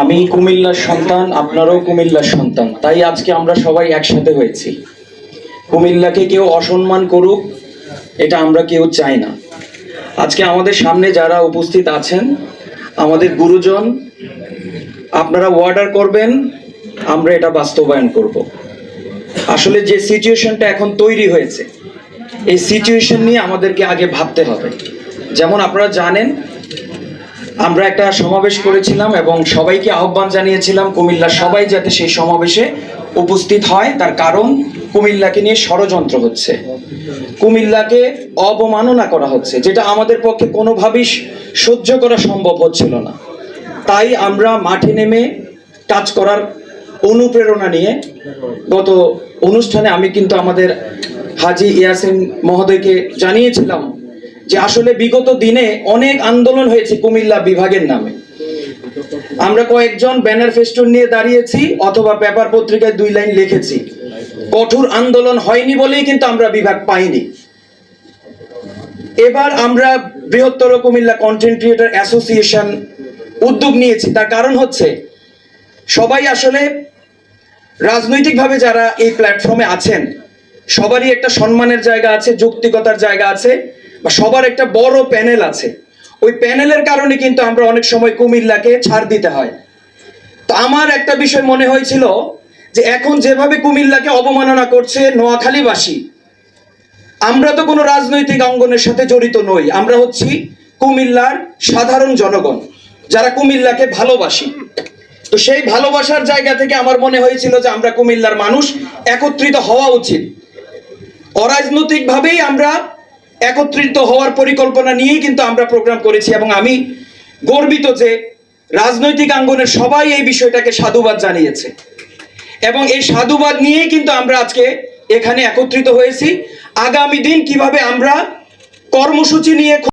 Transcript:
আমি কুমিল্লার সন্তান, আপনারাও কুমিল্লার সন্তান। তাই আজকে আমরা সবাই একসাথে হয়েছি। কুমিল্লাকে কেউ অসম্মান করুক, এটা আমরা কেউ চাই না। আজকে আমাদের সামনে যারা উপস্থিত আছেন, আমাদের গুরুজন, আপনারা অর্ডার করবেন, আমরা এটা বাস্তবায়ন করব। আসলে যে সিচুয়েশনটা এখন তৈরি হয়েছে, এই সিচুয়েশন নিয়ে আমাদেরকে আগে ভাবতে হবে। যেমন আপনারা জানেন আমরা একটা সমাবেশ করেছিলাম এবং সবাইকে আহ্বান জানিয়েছিলাম কুমিল্লা সবাই যাতে সেই সমাবেশে উপস্থিত হয়। তার কারণ কুমিল্লাকে নিয়ে ষড়যন্ত্র হচ্ছে। কুমিল্লাকে অবমাননা করা হচ্ছে, যেটা আমাদের পক্ষে কোনোভাবেই সহ্য করা সম্ভব হচ্ছিল না। তাই আমরা মাঠে নেমে কাজ করার অনুপ্রেরণা নিয়ে গত অনুষ্ঠানে আমি কিন্তু আমাদের হাজি ইয়াসিন মহোদয়কে জানিয়েছিলাম যে আসলে বিগত দিনে অনেক আন্দোলন হয়েছে কুমিল্লা বিভাগের নামে। আমরা কয়েকজন ব্যানার ফেস্টুন নিয়ে দাঁড়িয়েছি অথবা পেপার পত্রিকায় দুই লাইন লিখেছি। কঠোর আন্দোলন হয়নি বলেই কিন্তু আমরা বিভাগ পাইনি। এবার আমরা বৃহত্তর কুমিল্লা কন্টেন্ট ক্রিয়েটর অ্যাসোসিয়েশন উদ্যোগ নিয়েছি। তার কারণ হচ্ছে, সবাই আসলে রাজনৈতিকভাবে যারা এই প্ল্যাটফর্মে আছেন, সবারই একটা সম্মানের জায়গা আছে, যৌক্তিকতার জায়গা আছে। বা সবার একটা বড় প্যানেল আছে। ওই প্যানেলের কারণে কিন্তু আমরা অনেক সময় কুমিল্লাকে ছাড় দিতে হয়। তো আমার একটা বিষয় মনে হয়েছিল যে এখন যেভাবে কুমিল্লাকে অবমাননা করছে নোয়াখালীবাসী, আমরা তো কোনো রাজনৈতিক অঙ্গনের সাথে জড়িত নই। আমরা হচ্ছি কুমিল্লার সাধারণ জনগণ, যারা কুমিল্লাকে ভালোবাসি। তো সেই ভালোবাসার জায়গা থেকে আমার মনে হয়েছিল যে আমরা কুমিল্লার মানুষ একত্রিত হওয়া উচিত। অরাজনৈতিকভাবেই আমরা একত্রিত হওয়ার পরিকল্পনা নিয়েই কিন্তু আমরা প্রোগ্রাম করেছি এবং আমি গর্বিত যে রাজনৈতিক আঙ্গনের সবাই এই বিষয়টাকে সাধুবাদ জানিয়েছে। এবং এই সাধুবাদ নিয়েই কিন্তু আমরা আজকে এখানে একত্রিত হয়েছি। আগামী দিন কীভাবে আমরা কর্মসূচি নিয়ে